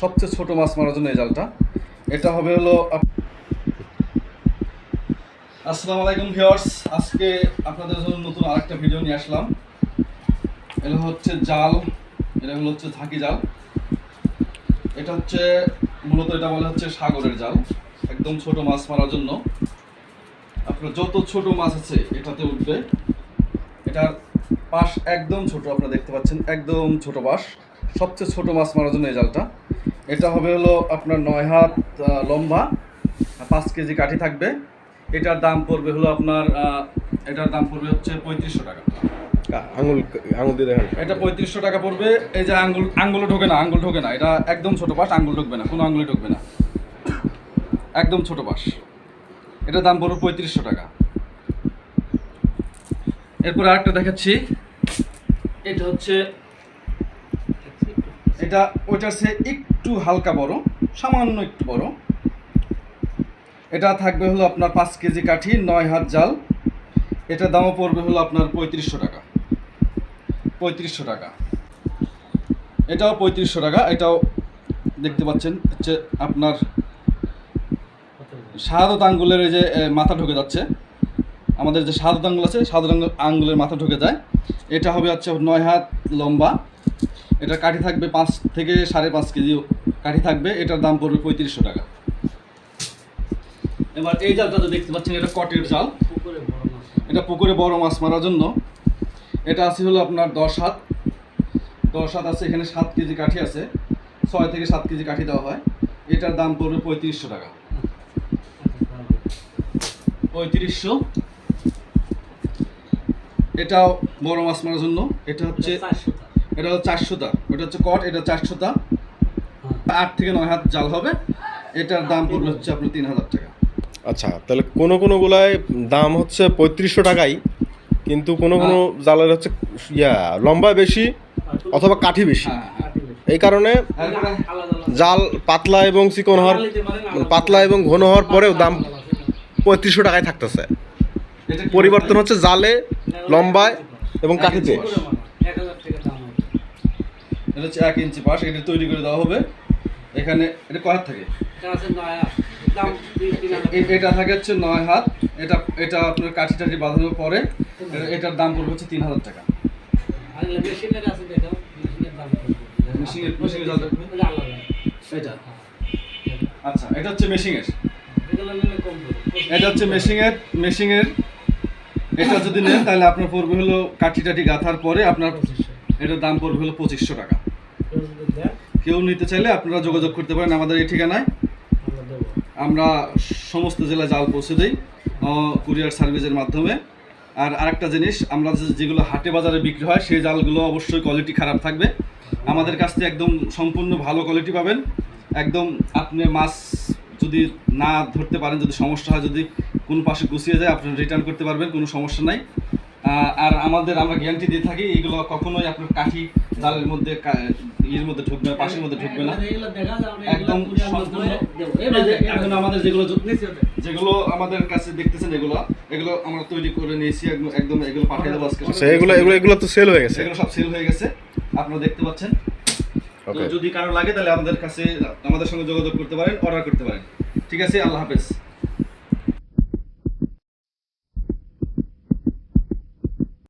সবচেয়ে ছোট মাছ মারার জন্য এই জালটা। এটা হবে হলো আসসালামু আলাইকুম ভিউয়ার্স। আজকে আপনাদের জন্য নতুন আরেকটা ভিডিও নিয়ে আসলাম। এটা হচ্ছে জাল। এটা হলো হচ্ছে ঝাঁকি জাল। এটা হচ্ছে, মূলত এটা বলে হচ্ছে সাগরের জাল। একদম ছোট মাছ মারার জন্য। আপনার যত ছোট মাছ আছে, এটাতে উঠবে। এটার পাশ একদম ছোট, আপনারা দেখতে পাচ্ছেন, একদম ছোট বাঁশ সবচেয়ে ছোট মাছ মারার জন্য এই জালটা। এটা হবে হলো আপনার নয় হাত লম্বা পাঁচ কেজি কাঠি থাকবে। এটার দাম পড়বে হলো আপনার এটার দাম পড়বে হচ্ছে পঁয়ত্রিশশো টাকা। আঙুল আঙুল দিয়ে দেখেন। এটা পঁয়ত্রিশশো টাকা পড়বে। এই যে আঙ্গুল আঙ্গুলে ঢোকে না আঙ্গুল ঢোকে না। এটা একদম ছোট পাশ আঙ্গুল ঢুকবে না কোনো আঙ্গুলে ঢুকবে না। একদম ছোট পাশ। এটার দাম পড়বে পঁয়ত্রিশশো টাকা। এরপর আরেকটা দেখাচ্ছি। এটা হচ্ছে এটা ওইটার সে একটু হালকা বড়, সামান্য একটু বড়। এটা থাকবে হলো আপনার পাঁচ কেজি কাঠি, নয় হাত জাল। এটার দামও পড়বে হলো আপনার পঁয়ত্রিশশো টাকা। পঁয়ত্রিশশো টাকা। এটাও পঁয়ত্রিশশো টাকা, এটাও দেখতে পাচ্ছেন হচ্ছে আপনার শাহাদত আঙ্গুলের যে মাথা ঢুকে যাচ্ছে। আমাদের যে শাহাদত আঙ্গুল আছে আঙ্গুল আঙ্গুলের মাথা ঢুকে যায়। এটা হবে হচ্ছে নয় হাত লম্বা। এটা কাঠি থাকবে পাঁচ থেকে সাড়ে পাঁচ কেজি কাঠি থাকবে এটার দাম পড়বে পঁয়ত্রিশশো টাকা। এবার এই জালটা যে দেখতে পাচ্ছেন এটা কটের জাল। এটা পুকুরে বড় মাছ মারার জন্য। এটা আছে হলো আপনার দশ হাত। দশ হাত আছে এখানে সাত কেজি কাঠি আছে। ছয় থেকে সাত কেজি কাঠি দেওয়া হয়। এটার দাম পড়বে পঁয়ত্রিশশো টাকা। পঁয়ত্রিশশো। এটাও বড় মাছ মারার জন্য। এটা হচ্ছে এটা হচ্ছে চারশোটা এটা হচ্ছে কট এটা চারশোটা আট থেকে নয় হাত জাল হবে। এটার দাম পড়বে হচ্ছে আপনার তিন হাজার টাকা। আচ্ছা তাহলে কোনো কোনো গুলায় দাম হচ্ছে পঁয়ত্রিশশো টাকাই কিন্তু কোনো কোনো জালের হচ্ছে ইয়া লম্বা বেশি অথবা কাঠি বেশি। হ্যাঁ হ্যাঁ এই কারণে জাল পাতলা এবং চিকন হওয়ার পাতলা এবং ঘন হওয়ার পরেও দাম পঁয়ত্রিশশো টাকায় থাকতেছে। পরিবর্তন হচ্ছে জালে লম্বায় এবং কাঠিতে। এটা হচ্ছে এক ইঞ্চি পাশ এটা তৈরি করে দেওয়া হবে। এখানে এটা কয় হাত থাকে? এটা থাকে হচ্ছে নয় হাত। এটা এটা আপনার কাঠি টাঠি বাঁধানোর পরে এটার দাম পড়বে হচ্ছে তিন হাজার টাকা। এটা আচ্ছা এটা হচ্ছে মেশিনের। এটা হচ্ছে মেশিনের মেশিনের। এটা যদি নেন তাহলে আপনার পড়বে হলো কাঠি টাঠি গাঁথার পরে আপনার এটার দাম পড়বে হলো পঁচিশশো টাকা। কেউ নিতে চাইলে আপনারা যোগাযোগ করতে পারেন আমাদের এই ঠিকানায়। আমরা সমস্ত জেলায় জাল পৌঁছে দিই কুরিয়ার সার্ভিসের মাধ্যমে। আর আরেকটা জিনিস, আমরা যেগুলো হাটে বাজারে বিক্রি হয়, সেই জালগুলো অবশ্যই কোয়ালিটি খারাপ থাকবে। আমাদের কাছ থেকে একদম সম্পূর্ণ ভালো কোয়ালিটি পাবেন। একদম আপনি মাছ যদি না ধরতে পারেন, যদি সমস্যা হয়, যদি কোনো পাশে গুছিয়ে যায়, আপনি রিটার্ন করতে পারবেন, কোনো সমস্যা নাই। আর আমাদের আমরা গ্যারান্টি দিয়ে থাকি এগুলো কখনোই আপনার কাঠি জালের মধ্যে ইয়ের মধ্যে ঢুকবে না পাশের মধ্যে ঢুকবে না। একদম সম্পূর্ণ এখন আমাদের যেগুলো যেগুলো আমাদের কাছে দেখতেছেন এগুলো এগুলো আমরা তৈরি করে নিয়েছি একদম একদম এগুলো পাঠিয়ে দেবো আজকে। আচ্ছা এগুলো এগুলো এগুলো তো সেল হয়ে গেছে। এগুলো সব সেল হয়ে গেছে আপনারা দেখতে পাচ্ছেন। যদি কারও লাগে তাহলে আমাদের কাছে আমাদের সঙ্গে যোগাযোগ করতে পারেন অর্ডার করতে পারেন। ঠিক আছে আল্লাহ হাফেজ।